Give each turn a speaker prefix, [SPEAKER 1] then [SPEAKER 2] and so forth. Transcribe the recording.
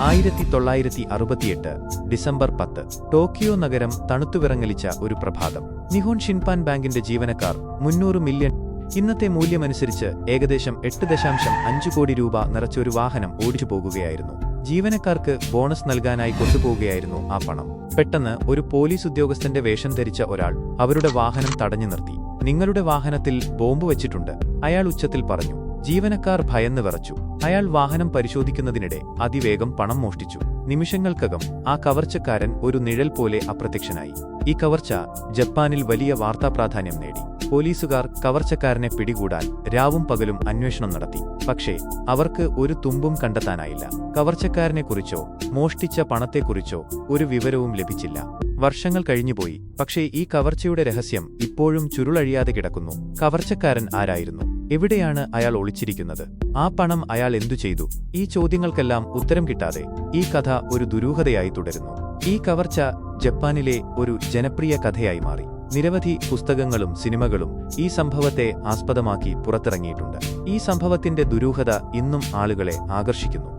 [SPEAKER 1] ആയിരത്തി തൊള്ളായിരത്തി അറുപത്തിയെട്ട് ഡിസംബർ പത്ത് ടോക്കിയോ നഗരം തണുത്തുവിറങ്ങലിച്ച ഒരു പ്രഭാതം. നിഹോൺ ഷിൻപാൻ ബാങ്കിന്റെ ജീവനക്കാർ മുന്നൂറ് മില്യൺ ഇന്നത്തെ മൂല്യമനുസരിച്ച് ഏകദേശം എട്ട് ദശാംശം അഞ്ച് കോടി രൂപ നിറച്ചൊരു വാഹനം ഓടിച്ചു പോകുകയായിരുന്നു. ജീവനക്കാർക്ക് ബോണസ് നൽകാനായി കൊണ്ടുപോവുകയായിരുന്നു ആ പണം. പെട്ടെന്ന് ഒരു പോലീസ് ഉദ്യോഗസ്ഥന്റെ വേഷം ധരിച്ച ഒരാൾ അവരുടെ വാഹനം തടഞ്ഞു നിർത്തി. നിങ്ങളുടെ വാഹനത്തിൽ ബോംബ് വെച്ചിട്ടുണ്ട് അയാൾ ഉച്ചത്തിൽ പറഞ്ഞു. ജീവനക്കാർ ഭയന്ന് വിറച്ചു. അയാൾ വാഹനം പരിശോധിക്കുന്നതിനിടെ അതിവേഗം പണം മോഷ്ടിച്ചു. നിമിഷങ്ങൾക്കകം ആ കവർച്ചക്കാരൻ ഒരു നിഴൽ പോലെ അപ്രത്യക്ഷനായി. ഈ കവർച്ച ജപ്പാനിൽ വലിയ വാർത്താ പ്രാധാന്യം നേടി. പോലീസുകാർ കവർച്ചക്കാരനെ പിടികൂടാൻ രാവും പകലും അന്വേഷണം നടത്തി. പക്ഷേ അവർക്ക് ഒരു തുമ്പും കണ്ടെത്താനായില്ല. കവർച്ചക്കാരനെക്കുറിച്ചോ മോഷ്ടിച്ച പണത്തെക്കുറിച്ചോ ഒരു വിവരവും ലഭിച്ചില്ല. വർഷങ്ങൾ കഴിഞ്ഞുപോയി. പക്ഷേ ഈ കവർച്ചയുടെ രഹസ്യം ഇപ്പോഴും ചുരുളഴിയാതെ കിടക്കുന്നു. കവർച്ചക്കാരൻ ആരായിരുന്നു? എവിടെയാണ് അയാൾ ഒളിച്ചിരിക്കുന്നത്? ആ പണം അയാൾ എന്തു ചെയ്തു? ഈ ചോദ്യങ്ങൾക്കെല്ലാം ഉത്തരം കിട്ടാതെ ഈ കഥ ഒരു ദുരൂഹതയായി തുടരുന്നു. ഈ കവർച്ച ജപ്പാനിലെ ഒരു ജനപ്രിയ കഥയായി മാറി. നിരവധി പുസ്തകങ്ങളും സിനിമകളും ഈ സംഭവത്തെ ആസ്പദമാക്കി പുറത്തിറങ്ങിയിട്ടുണ്ട്. ഈ സംഭവത്തിന്റെ ദുരൂഹത ഇന്നും ആളുകളെ ആകർഷിക്കുന്നു.